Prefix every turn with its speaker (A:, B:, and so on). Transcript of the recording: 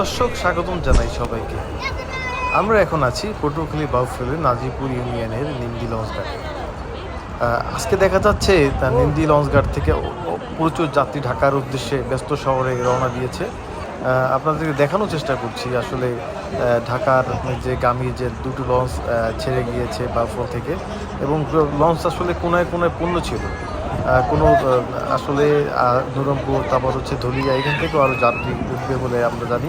A: দর্শক, স্বাগতম জানাই সবাইকে। আমরা এখন আছি পটুয়াখালী বাউফেলে নাজিপুর ইউনিয়নের নিন্দি লঞ্চ ঘাটে আজকে দেখা যাচ্ছে তার নিন্দি লঞ্চ ঘাট থেকে প্রচুর যাত্রী ঢাকার উদ্দেশ্যে ব্যস্ত শহরে রওনা দিয়েছে। আপনাদেরকে দেখানোর চেষ্টা করছি আসলে ঢাকার যে গামী যে দুটো লঞ্চ ছেড়ে গিয়েছে বাউফল থেকে। এবং লঞ্চ আসলে কোনায় কোনায় পূর্ণ ছিল। কোনো আসলে নুরমপুর তারপর হচ্ছে ধুলিয়া এখান থেকেও আরও যাত্রী উঠবে বলে আমরা জানি।